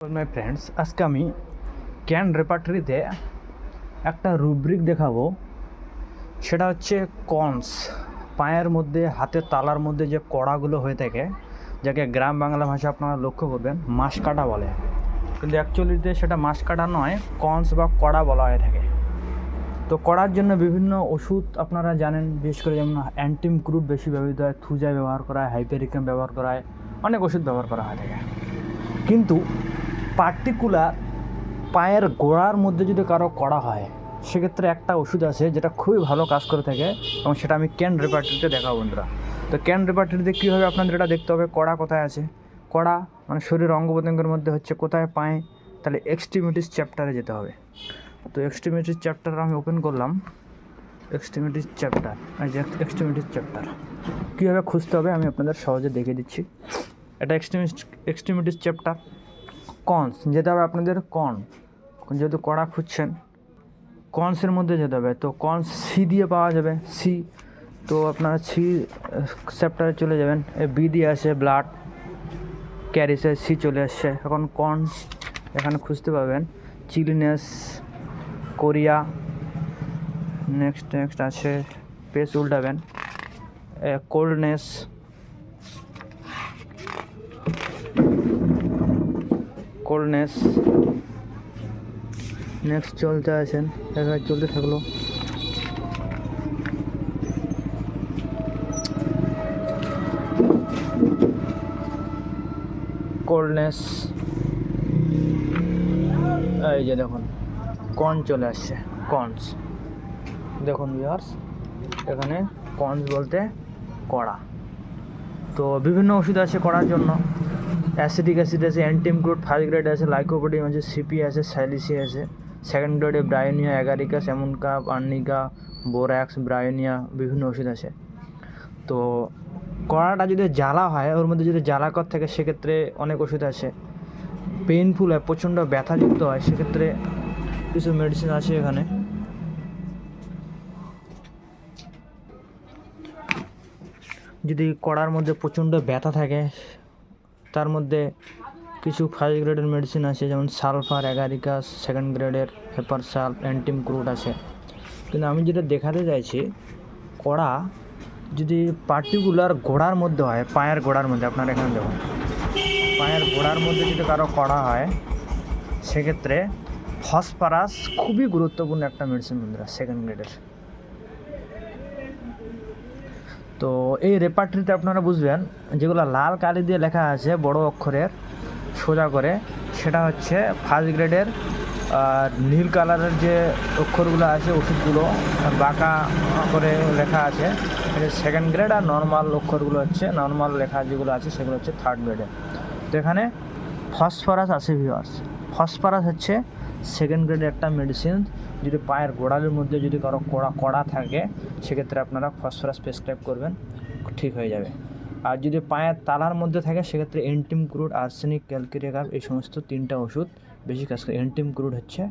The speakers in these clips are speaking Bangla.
মাই ফ্রেন্ডস আজকে আমি ক্যান রেপার্টরিতে একটা রুব্রিক দেখাবো। সেটা হচ্ছে কনস পায়ের মধ্যে, হাতের তালার মধ্যে যে কড়াগুলো হয়ে থাকে, যাকে গ্রাম বাংলা ভাষা আপনারা লক্ষ্য করবেন মাস কাটা বলে। কিন্তু অ্যাকচুয়ালিতে সেটা মাস কাটা নয় কনস বা কড়া বলা হয়ে থাকে। তো করার জন্য বিভিন্ন ওষুধ আপনারা জানেন, বিশেষ করে যেমন অ্যান্টিম ক্রুড বেশি ব্যবহৃত হয় থুজা ব্যবহার করা হয় হাইপেরিকাম ব্যবহার করা হয়, অনেক ওষুধ ব্যবহার করা হয় থাকে। কিন্তু পার্টিকুলার পায়ের গোড়ার মধ্যে যদি কারও করা হয়, সেক্ষেত্রে একটা ওষুধ আছে যেটা খুবই ভালো কাজ করে থাকে এবং সেটা আমি ক্যান রেপার্টরিতে দেখাবো বন্ধুরা। তো ক্যান রেপার্টরিতে কী হবে আপনাদের এটা দেখতে হবে, কড়া কোথায় আছে? কড়া মানে শরীর অঙ্গ প্রত্যঙ্গের মধ্যে হচ্ছে কোথায় পায়ে? তাহলে এক্সট্রিমিটিস চ্যাপ্টারে যেতে হবে। তো এক্সট্রিমিটিস চ্যাপ্টার আমি ওপেন করলাম। এক্সট্রিমিটিস চ্যাপ্টার এক্সট্রিমিটিস চ্যাপ্টার কীভাবে খুঁজতে হবে আমি আপনাদের সহজে দেখে দিচ্ছি। এটা এক্সট্রিমিস এক্সট্রিমিটিস চ্যাপ্টার কনস, যেতে হবে আপনাদের কন। যেহেতু কড়া খুঁজছেন, কনসের মধ্যে যেতে হবে। তো কনস সি দিয়ে পাওয়া যাবে সি তো আপনারা সি চ্যাপ্টারে চলে যাবেন। বি দিয়ে আসে ব্লাড ক্যারিসে সি চলে আসছে এখন কনস এখানে খুঁজতে পাবেন। চিলিনেস কোরিয়া নেক্সট নেক্সট আছে পেস উল্টাবেন। কোল্ডনেস কোল্ডনেস নেক্সট চলতে আছেন, এবার চলতে থাকল। কোল্ডনেস এই যে দেখুন কন চলে আসছে কনস দেখুন ভিউয়ার্স এখানে কনস বলতে কড়া। তো বিভিন্ন ওষুধ আছে করার জন্য। অ্যাসিডিক অ্যাসিড আছে, অ্যান্টিম গ্রুড ফার্স্ট গ্রেড আছে লাইকোপোডিয়াম আছে, সিপি আছে, স্যালিসি আছে সেকেন্ড গ্রেডে ব্রায়োনিয়া অ্যাগারিকাস এমনকা আর্নিকা বোর্যাক্স ব্রায়োনিয়া, বিভিন্ন ওষুধ আছে। তো কড়াটা যদি জ্বালা হয়, ওর মধ্যে যদি জ্বালাকর থাকে, সেক্ষেত্রে অনেক ওষুধ আছে। পেইনফুল হয়, প্রচণ্ড ব্যথাযুক্ত হয়, সেক্ষেত্রে কিছু মেডিসিন আছে এখানে। যদি কড়ার মধ্যে প্রচণ্ড ব্যথা থাকে তার মধ্যে কিছু ফার্স্ট গ্রেডের মেডিসিন আছে, যেমন সালফার অ্যাগারিকাস সেকেন্ড গ্রেডের হেপার সাল অ্যান্টিম ক্রুড আছে। কিন্তু আমি যেটা দেখাতে চাইছি, কড়া যদি পার্টিকুলার ঘোড়ার মধ্যে হয়, পায়ের ঘোড়ার মধ্যে, আপনার এখানে দেখুন, পায়ের ঘোড়ার মধ্যে যদি কারও কড়া হয়, সেক্ষেত্রে ফসফরাস খুবই গুরুত্বপূর্ণ একটা মেডিসিন বন্ধুরা সেকেন্ড গ্রেডের তো এই রেপার্টরিতে আপনারা বুঝবেন, যেগুলো লাল কালি দিয়ে লেখা আছে, বড় অক্ষরের, সোজা করে, সেটা হচ্ছে ফার্স্ট গ্রেডের আর নীল কালারের যে অক্ষরগুলো আছে, ওষুধগুলো বাঁকা করে লেখা আছে সেকেন্ড গ্রেড আর নর্মাল অক্ষরগুলো হচ্ছে নর্মাল লেখা যেগুলো আছে, সেগুলো হচ্ছে থার্ড গ্রেডের তো এখানে ফসফরাস আছে ভিওয়ার্স ফসফরাস হচ্ছে সেকেন্ড গ্রেডের একটা মেডিসিন যদি পায়ের গোড়ালির মধ্যে যদি কারও কড়া কড়া থাকে, সেক্ষেত্রে আপনারা ফসফরাস প্রেসক্রাইব করবেন, ঠিক হয়ে যাবে। আর যদি পায়ের তালার মধ্যে থাকে, সেক্ষেত্রে এন্টিম ক্রুড আর্সেনিক ক্যালকেরিয়াম এই সমস্ত তিনটা ওষুধ, বেশি কাজ করে এন্টিম ক্রুড হচ্ছে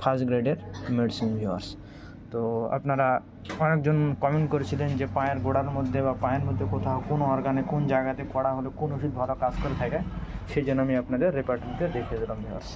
ফার্স্ট গ্রেডের মেডিসিন ভিওয়ার্স তো আপনারা অনেকজন কমেন্ট করেছিলেন যে পায়ের গোড়ার মধ্যে বা পায়ের মধ্যে কোথাও কোন অর্গানে কোন জায়গাতে করা হলে কোন ওষুধ ভালো কাজ করে থাকে, সেই জন্য আমি আপনাদের রেপার্টরিতে দেখিয়ে দিলাম ভিওয়ার্স